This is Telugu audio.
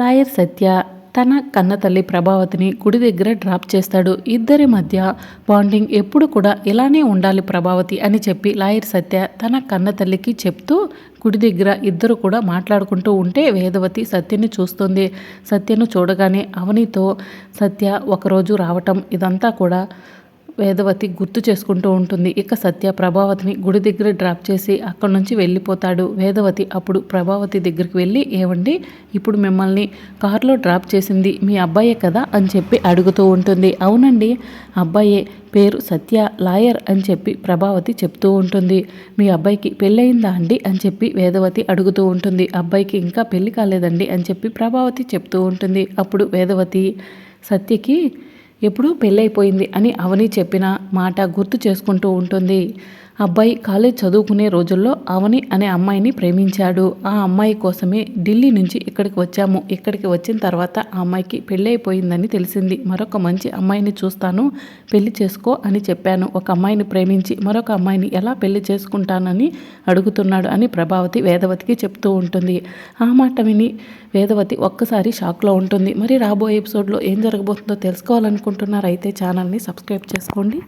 లాయర్ సత్య తన కన్న తల్లి ప్రభావతిని గుడి దగ్గర డ్రాప్ చేస్తాడు. ఇద్దరి మధ్య బాండింగ్ ఎప్పుడు కూడా ఇలానే ఉండాలి ప్రభావతి అని చెప్పి లాయర్ సత్య తన కన్న తల్లికి చెప్తూ గుడి దగ్గర ఇద్దరు కూడా మాట్లాడుకుంటూ ఉంటే వేదవతి సత్యని చూస్తుంది. సత్యను చూడగానే అవనితో సత్య ఒకరోజు రావటం ఇదంతా కూడా వేదవతి గుర్తు చేసుకుంటూ ఉంటుంది. ఇక సత్య ప్రభావతిని గుడి దగ్గర డ్రాప్ చేసి అక్కడి నుంచి వెళ్ళిపోతాడు. వేదవతి అప్పుడు ప్రభావతి దగ్గరికి వెళ్ళి ఏమండి ఇప్పుడు మిమ్మల్ని కారులో డ్రాప్ చేసింది మీ అబ్బాయే కదా? అని చెప్పి అడుగుతూ ఉంటుంది. అవునండి అబ్బాయే పేరు సత్య లాయర్ అని చెప్పి ప్రభావతి చెప్తూ ఉంటుంది. మీ అబ్బాయికి పెళ్ళయిందా అండి? అని చెప్పి వేదవతి అడుగుతూ ఉంటుంది. అబ్బాయికి ఇంకా పెళ్ళి కాలేదండి అని చెప్పి ప్రభావతి చెప్తూ ఉంటుంది. అప్పుడు వేదవతి సత్యకి ఎప్పుడూ పెళ్ళైపోయింది అని అవని చెప్పిన మాట గుర్తు చేసుకుంటూ ఉంటుంది. అబ్బాయి కాలేజ్ చదువుకునే రోజుల్లో అవని అనే అమ్మాయిని ప్రేమించాడు. ఆ అమ్మాయి కోసమే ఢిల్లీ నుంచి ఇక్కడికి వచ్చాము. ఇక్కడికి వచ్చిన తర్వాత ఆ అమ్మాయికి పెళ్ళైపోయిందని తెలిసింది. మరొక మంచి అమ్మాయిని చూస్తాను పెళ్ళి చేసుకో అని చెప్పాను. ఒక అమ్మాయిని ప్రేమించి మరొక అమ్మాయిని ఎలా పెళ్ళి చేసుకుంటానని అడుగుతున్నాడు అని ప్రభావతి వేదవతికి చెప్తూ ఉంటుంది. ఆ మాట విని వేదవతి ఒక్కసారి షాక్లో ఉంటుంది. మరి రాబోయే ఎపిసోడ్లో ఏం జరగబోతుందో తెలుసుకోవాలనుకుంటున్నారైతే ఛానల్ని సబ్స్క్రైబ్ చేసుకోండి.